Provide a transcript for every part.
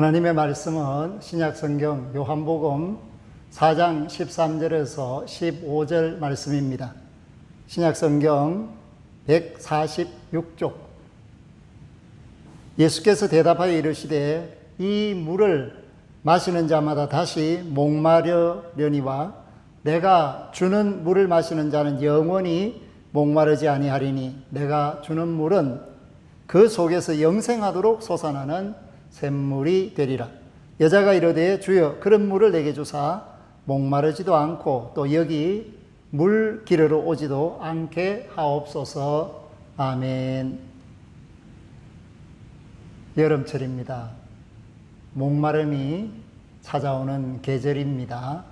하나님의 말씀은 신약 성경 요한복음 4장 13절에서 15절 말씀입니다. 신약 성경 146쪽. 예수께서 대답하여 이르시되 이 물을 마시는 자마다 다시 목마르려니와 내가 주는 물을 마시는 자는 영원히 목마르지 아니하리니 내가 주는 물은 그 속에서 영생하도록 솟아나는 샘물이 되리라. 여자가 이르되 주여 그런 물을 내게 주사 목마르지도 않고 또 여기 물 기르러 오지도 않게 하옵소서. 아멘. 여름철입니다. 목마름이 찾아오는 계절입니다.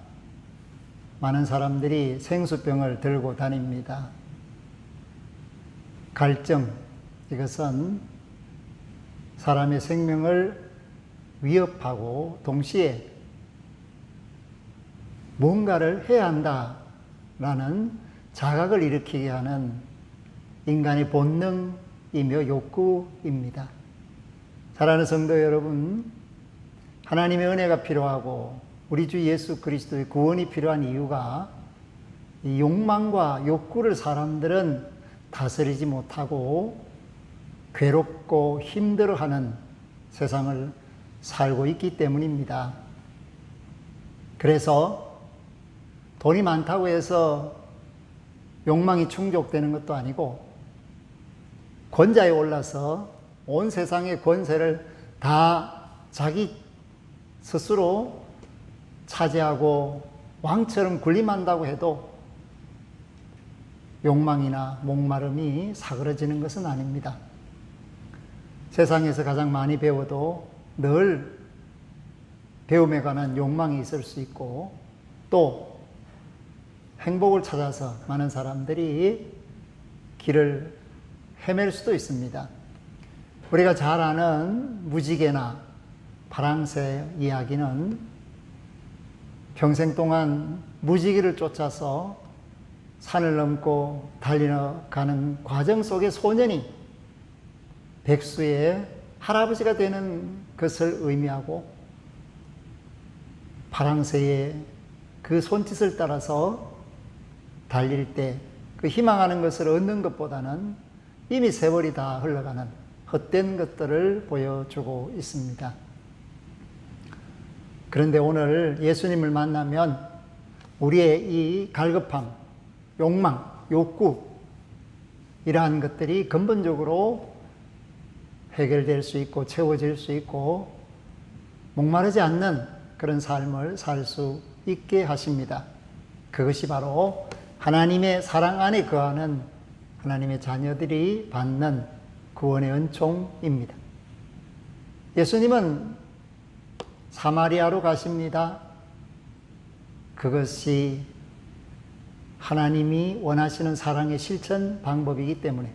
많은 사람들이 생수병을 들고 다닙니다. 갈증, 이것은 사람의 생명을 위협하고 동시에 뭔가를 해야 한다라는 자각을 일으키게 하는 인간의 본능이며 욕구입니다. 사랑하는 성도 여러분, 하나님의 은혜가 필요하고 우리 주 예수 그리스도의 구원이 필요한 이유가 이 욕망과 욕구를 사람들은 다스리지 못하고 괴롭고 힘들어하는 세상을 살고 있기 때문입니다. 그래서 돈이 많다고 해서 욕망이 충족되는 것도 아니고 권자에 올라서 온 세상의 권세를 다 자기 스스로 차지하고 왕처럼 군림한다고 해도 욕망이나 목마름이 사그러지는 것은 아닙니다. 세상에서 가장 많이 배워도 늘 배움에 관한 욕망이 있을 수 있고 또 행복을 찾아서 많은 사람들이 길을 헤맬 수도 있습니다. 우리가 잘 아는 무지개나 파랑새 이야기는 평생 동안 무지개를 쫓아서 산을 넘고 달려가는 과정 속에 소년이 백수의 할아버지가 되는 것을 의미하고 파랑새의 그 손짓을 따라서 달릴 때 그 희망하는 것을 얻는 것보다는 이미 세월이 다 흘러가는 헛된 것들을 보여주고 있습니다. 그런데 오늘 예수님을 만나면 우리의 이 갈급함, 욕망, 욕구, 이러한 것들이 근본적으로 해결될 수 있고 채워질 수 있고 목마르지 않는 그런 삶을 살 수 있게 하십니다. 그것이 바로 하나님의 사랑 안에 거하는 하나님의 자녀들이 받는 구원의 은총입니다. 예수님은 사마리아로 가십니다. 그것이 하나님이 원하시는 사랑의 실천 방법이기 때문에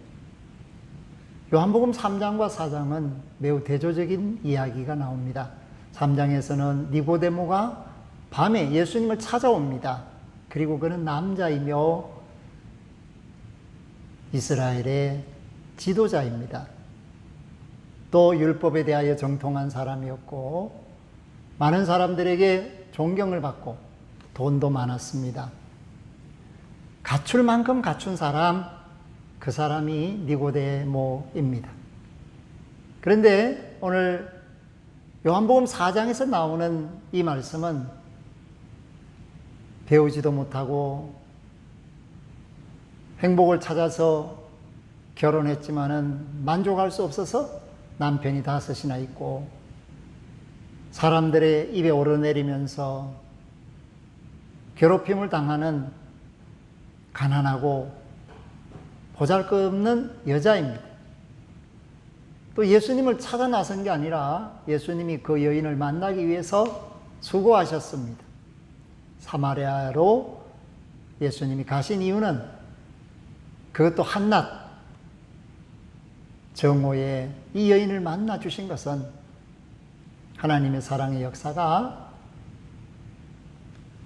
요한복음 3장과 4장은 매우 대조적인 이야기가 나옵니다. 3장에서는 니고데모가 밤에 예수님을 찾아옵니다. 그리고 그는 남자이며 이스라엘의 지도자입니다. 또 율법에 대하여 정통한 사람이었고 많은 사람들에게 존경을 받고 돈도 많았습니다. 갖출 만큼 갖춘 사람, 그 사람이 니고데모입니다. 그런데 오늘 요한복음 4장에서 나오는 이 말씀은 배우지도 못하고 행복을 찾아서 결혼했지만은 만족할 수 없어서 남편이 다섯이나 있고 사람들의 입에 오르내리면서 괴롭힘을 당하는 가난하고 보잘 것 없는 여자입니다. 또 예수님을 찾아 나선 게 아니라 예수님이 그 여인을 만나기 위해서 수고하셨습니다. 사마리아로 예수님이 가신 이유는 그것도 한낮 정오에 이 여인을 만나 주신 것은 하나님의 사랑의 역사가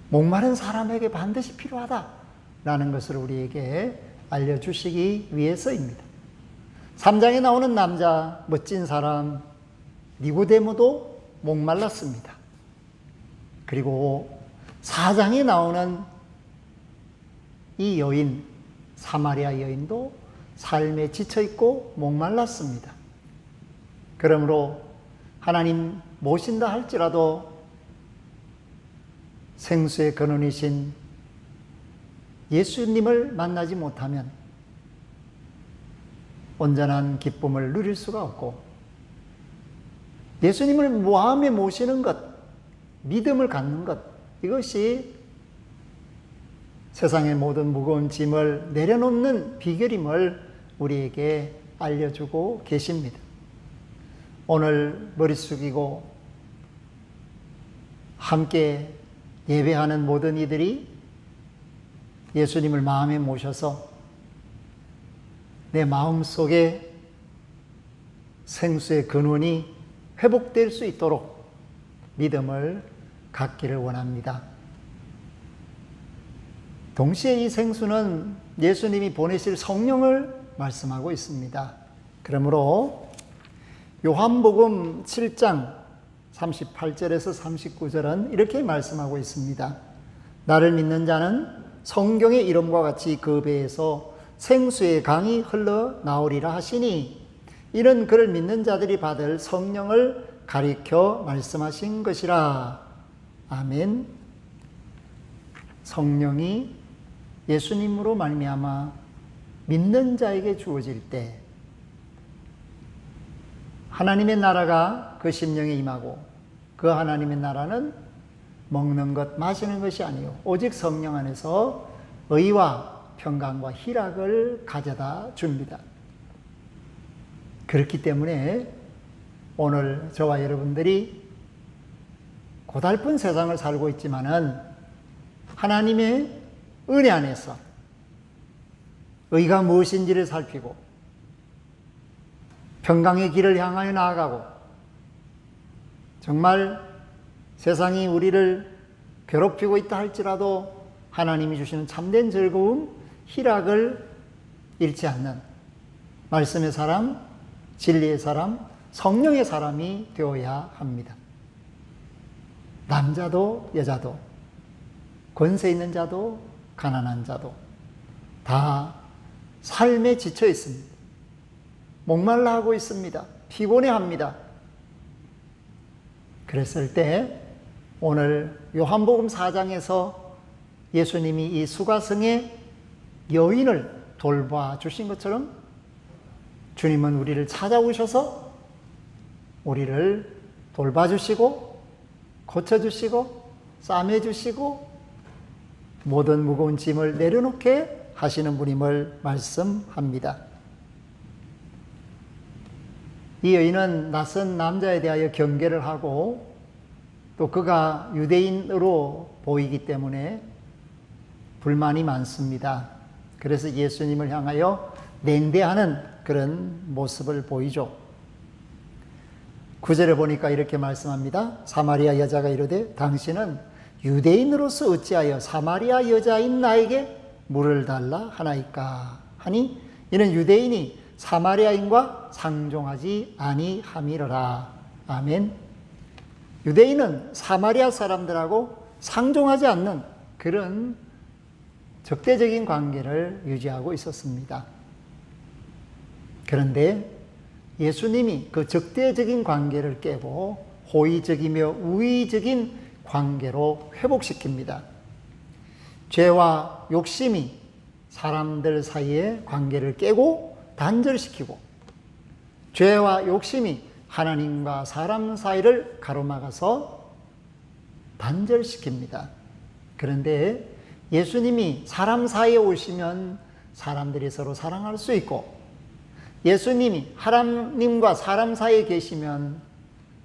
목마른 사람에게 반드시 필요하다라는 것을 우리에게 알려주시기 위해서입니다. 3장에 나오는 남자, 멋진 사람, 니고데모도 목말랐습니다. 그리고 사장에 나오는 이 여인, 사마리아 여인도 삶에 지쳐 있고 목말랐습니다. 그러므로 하나님 모신다 할지라도 생수의 근원이신 예수님을 만나지 못하면 온전한 기쁨을 누릴 수가 없고 예수님을 마음에 모시는 것, 믿음을 갖는 것, 이것이 세상의 모든 무거운 짐을 내려놓는 비결임을 우리에게 알려주고 계십니다. 오늘 머리 숙이고 함께 예배하는 모든 이들이 예수님을 마음에 모셔서 내 마음 속에 생수의 근원이 회복될 수 있도록 믿음을 갖기를 원합니다. 동시에 이 생수는 예수님이 보내실 성령을 말씀하고 있습니다. 그러므로 요한복음 7장 38절에서 39절은 이렇게 말씀하고 있습니다. 나를 믿는 자는 성경의 이름과 같이 그 배에서 생수의 강이 흘러 나오리라 하시니 이는 그를 믿는 자들이 받을 성령을 가리켜 말씀하신 것이라. 아멘. 성령이 예수님으로 말미암아 믿는 자에게 주어질 때 하나님의 나라가 그 심령에 임하고 그 하나님의 나라는 먹는 것, 마시는 것이 아니요 오직 성령 안에서 의와 평강과 희락을 가져다 줍니다. 그렇기 때문에 오늘 저와 여러분들이 고달픈 세상을 살고 있지만은 하나님의 은혜 안에서 의가 무엇인지를 살피고 평강의 길을 향하여 나아가고 정말 세상이 우리를 괴롭히고 있다 할지라도 하나님이 주시는 참된 즐거움, 희락을 잃지 않는 말씀의 사람, 진리의 사람, 성령의 사람이 되어야 합니다. 남자도 여자도 권세 있는 자도 가난한 자도 다 삶에 지쳐 있습니다. 목말라 하고 있습니다. 피곤해 합니다. 그랬을 때 오늘 요한복음 4장에서 예수님이 이 수가성의 여인을 돌봐 주신 것처럼 주님은 우리를 찾아오셔서 우리를 돌봐 주시고 고쳐 주시고 싸매 주시고 모든 무거운 짐을 내려놓게 하시는 분임을 말씀합니다. 이 여인은 낯선 남자에 대하여 경계를 하고 또 그가 유대인으로 보이기 때문에 불만이 많습니다. 그래서 예수님을 향하여 냉대하는 그런 모습을 보이죠. 구절에 보니까 이렇게 말씀합니다. 사마리아 여자가 이르되 당신은 유대인으로서 어찌하여 사마리아 여자인 나에게 물을 달라 하나이까 하니 이는 유대인이 사마리아인과 상종하지 아니함이로라. 아멘. 유대인은 사마리아 사람들하고 상종하지 않는 그런 적대적인 관계를 유지하고 있었습니다. 그런데 예수님이 그 적대적인 관계를 깨고 호의적이며 우의적인 관계로 회복시킵니다. 죄와 욕심이 사람들 사이의 관계를 깨고 단절시키고 죄와 욕심이 하나님과 사람 사이를 가로막아서 단절시킵니다. 그런데 예수님이 사람 사이에 오시면 사람들이 서로 사랑할 수 있고 예수님이 하나님과 사람 사이에 계시면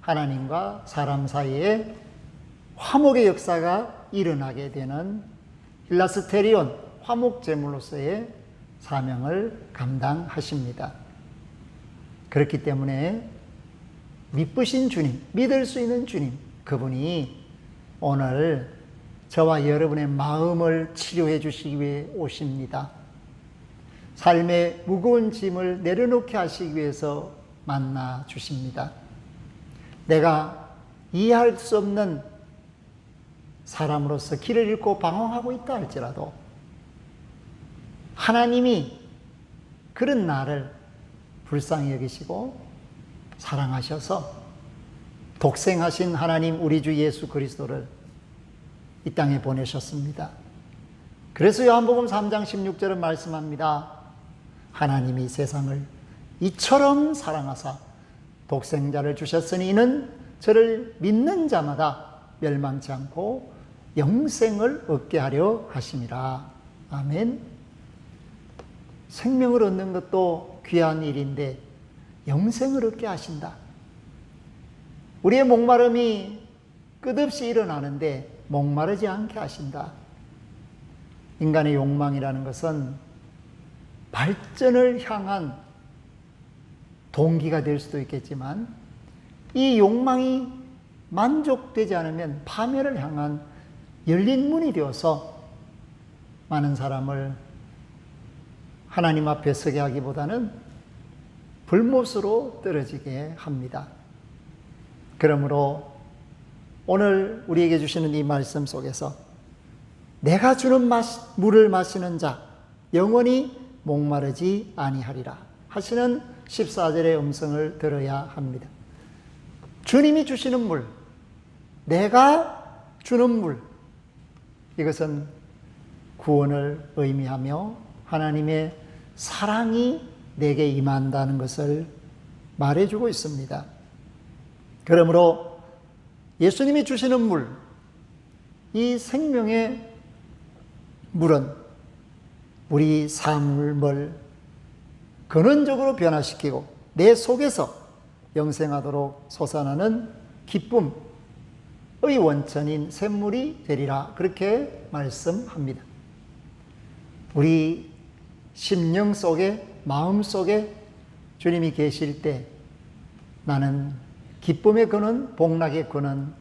하나님과 사람 사이에 화목의 역사가 일어나게 되는 힐라스테리온 화목 제물로서의 사명을 감당하십니다. 그렇기 때문에 믿으신 주님, 믿을 수 있는 주님, 그분이 오늘 저와 여러분의 마음을 치료해 주시기 위해 오십니다. 삶의 무거운 짐을 내려놓게 하시기 위해서 만나 주십니다. 내가 이해할 수 없는 사람으로서 길을 잃고 방황하고 있다 할지라도 하나님이 그런 나를 불쌍히 여기시고 사랑하셔서 독생하신 하나님 우리 주 예수 그리스도를 이 땅에 보내셨습니다. 그래서 요한복음 3장 16절은 말씀합니다. 하나님이 세상을 이처럼 사랑하사 독생자를 주셨으니 이는 저를 믿는 자마다 멸망치 않고 영생을 얻게 하려 하심이라. 아멘. 생명을 얻는 것도 귀한 일인데 영생을 얻게 하신다. 우리의 목마름이 끝없이 일어나는데 목마르지 않게 하신다. 인간의 욕망이라는 것은 발전을 향한 동기가 될 수도 있겠지만 이 욕망이 만족되지 않으면 파멸을 향한 열린 문이 되어서 많은 사람을 하나님 앞에 서게 하기보다는 불못으로 떨어지게 합니다. 그러므로 오늘 우리에게 주시는 이 말씀 속에서 내가 주는 마시, 물을 마시는 자 영원히 목마르지 아니하리라 하시는 14절의 음성을 들어야 합니다. 주님이 주시는 물, 내가 주는 물, 이것은 구원을 의미하며 하나님의 사랑이 내게 임한다는 것을 말해주고 있습니다. 그러므로 예수님이 주시는 물, 이 생명의 물은 우리 삶을 근원적으로 변화시키고 내 속에서 영생하도록 솟아나는 기쁨의 원천인 샘물이 되리라 그렇게 말씀합니다. 우리 심령 속에 마음 속에 주님이 계실 때 나는 기쁨의 근원, 복락의 근원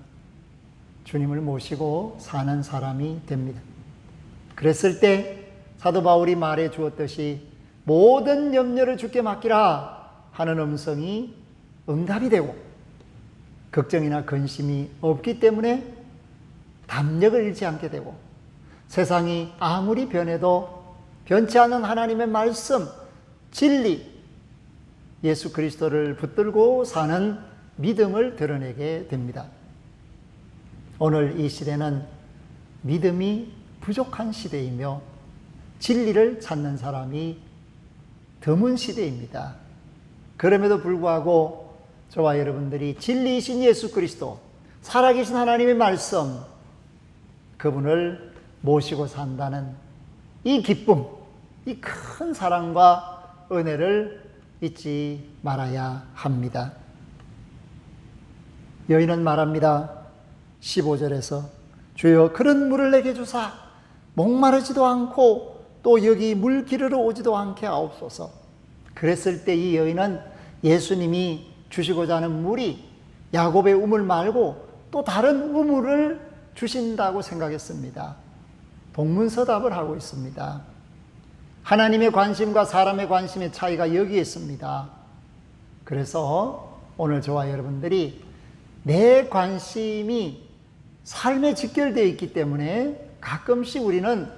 주님을 모시고 사는 사람이 됩니다. 그랬을 때 사도 바울이 말해 주었듯이 모든 염려를 주께 맡기라 하는 음성이 응답이 되고 걱정이나 근심이 없기 때문에 담력을 잃지 않게 되고 세상이 아무리 변해도 변치 않는 하나님의 말씀, 진리, 예수 그리스도를 붙들고 사는 믿음을 드러내게 됩니다. 오늘 이 시대는 믿음이 부족한 시대이며 진리를 찾는 사람이 드문 시대입니다. 그럼에도 불구하고 저와 여러분들이 진리이신 예수 그리스도, 살아계신 하나님의 말씀, 그분을 모시고 산다는 이 기쁨, 이 큰 사랑과 은혜를 잊지 말아야 합니다. 여인은 말합니다. 15절에서 주여 그런 물을 내게 주사 목마르지도 않고 또 여기 물 기르러 오지도 않게 하옵소서. 그랬을 때 이 여인은 예수님이 주시고자 하는 물이 야곱의 우물 말고 또 다른 우물을 주신다고 생각했습니다. 동문서답을 하고 있습니다. 하나님의 관심과 사람의 관심의 차이가 여기에 있습니다. 그래서 오늘 저와 여러분들이 내 관심이 삶에 직결되어 있기 때문에 가끔씩 우리는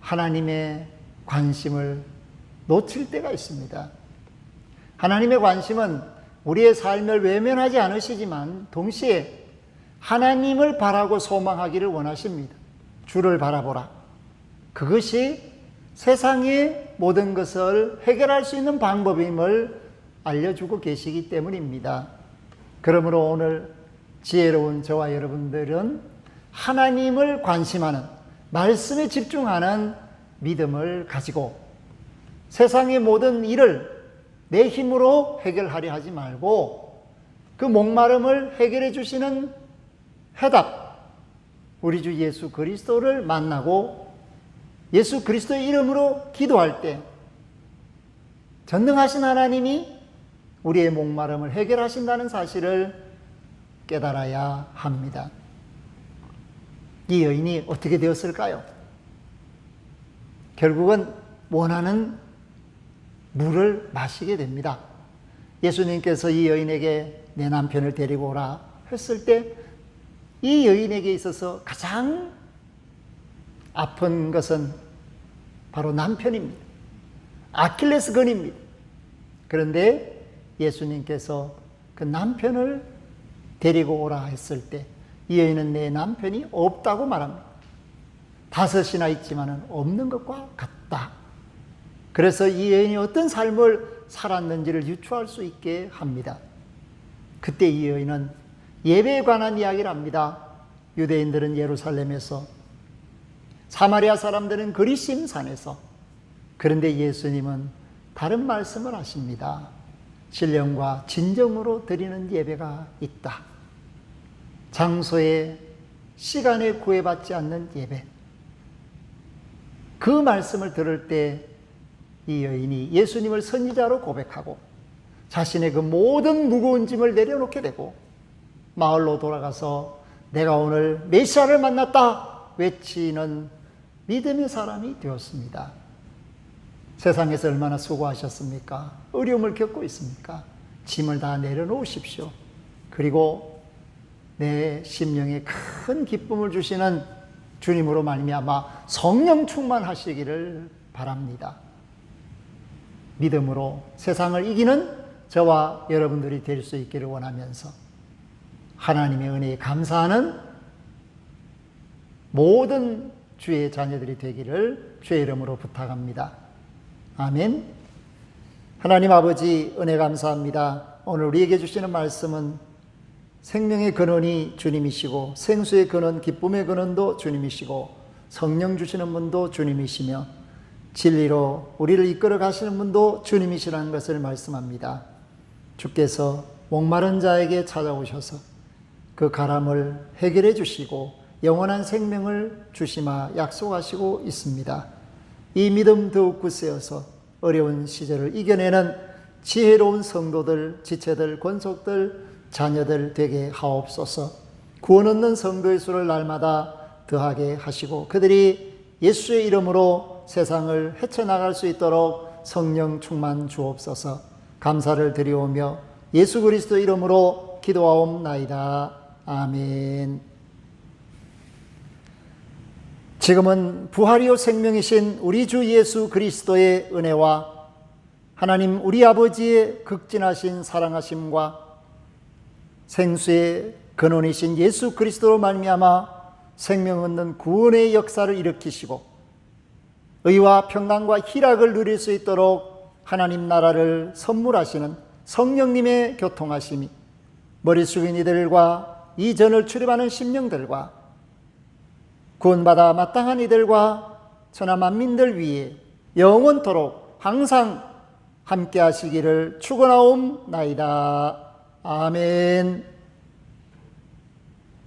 하나님의 관심을 놓칠 때가 있습니다. 하나님의 관심은 우리의 삶을 외면하지 않으시지만 동시에 하나님을 바라고 소망하기를 원하십니다. 주를 바라보라. 그것이 세상의 모든 것을 해결할 수 있는 방법임을 알려주고 계시기 때문입니다. 그러므로 오늘 지혜로운 저와 여러분들은 하나님을 관심하는 말씀에 집중하는 믿음을 가지고 세상의 모든 일을 내 힘으로 해결하려 하지 말고 그 목마름을 해결해 주시는 해답, 우리 주 예수 그리스도를 만나고 예수 그리스도의 이름으로 기도할 때 전능하신 하나님이 우리의 목마름을 해결하신다는 사실을 깨달아야 합니다. 이 여인이 어떻게 되었을까요? 결국은 원하는 물을 마시게 됩니다. 예수님께서 이 여인에게 내 남편을 데리고 오라 했을 때 이 여인에게 있어서 가장 아픈 것은 바로 남편입니다. 아킬레스건입니다. 그런데 예수님께서 그 남편을 데리고 오라 했을 때 이 여인은 내 남편이 없다고 말합니다. 다섯이나 있지만은 없는 것과 같다. 그래서 이 여인이 어떤 삶을 살았는지를 유추할 수 있게 합니다. 그때 이 여인은 예배에 관한 이야기를 합니다. 유대인들은 예루살렘에서 사마리아 사람들은 그리심 산에서 그런데 예수님은 다른 말씀을 하십니다. 신령과 진정으로 드리는 예배가 있다. 장소에 시간에 구애받지 않는 예배. 그 말씀을 들을 때 이 여인이 예수님을 선지자로 고백하고 자신의 그 모든 무거운 짐을 내려놓게 되고 마을로 돌아가서 내가 오늘 메시아를 만났다 외치는 믿음의 사람이 되었습니다. 세상에서 얼마나 수고하셨습니까? 어려움을 겪고 있습니까? 짐을 다 내려놓으십시오. 그리고 내 심령에 큰 기쁨을 주시는 주님으로 말미암아 성령 충만하시기를 바랍니다. 믿음으로 세상을 이기는 저와 여러분들이 될 수 있기를 원하면서 하나님의 은혜에 감사하는 모든 주의 자녀들이 되기를 주의 이름으로 부탁합니다. 아멘. 하나님 아버지 은혜 감사합니다. 오늘 우리에게 주시는 말씀은 생명의 근원이 주님이시고 생수의 근원, 기쁨의 근원도 주님이시고 성령 주시는 분도 주님이시며 진리로 우리를 이끌어 가시는 분도 주님이시라는 것을 말씀합니다. 주께서 목마른 자에게 찾아오셔서 그 가람을 해결해 주시고 영원한 생명을 주시마 약속하시고 있습니다. 이 믿음 더욱 굳세어서 어려운 시절을 이겨내는 지혜로운 성도들, 지체들, 권속들, 자녀들 되게 하옵소서. 구원 얻는 성도의 수를 날마다 더하게 하시고 그들이 예수의 이름으로 세상을 헤쳐나갈 수 있도록 성령 충만 주옵소서. 감사를 드리오며 예수 그리스도 이름으로 기도하옵나이다. 아멘. 지금은 부활이요 생명이신 우리 주 예수 그리스도의 은혜와 하나님 우리 아버지의 극진하신 사랑하심과 생수의 근원이신 예수 그리스도로 말미암아 생명 얻는 구원의 역사를 일으키시고 의와 평강과 희락을 누릴 수 있도록 하나님 나라를 선물하시는 성령님의 교통하심이 머리 숙인 이들과 이전을 출입하는 심령들과 구원받아 마땅한 이들과 천하 만민들 위해 영원토록 항상 함께 하시기를 축원하옵나이다. 아멘.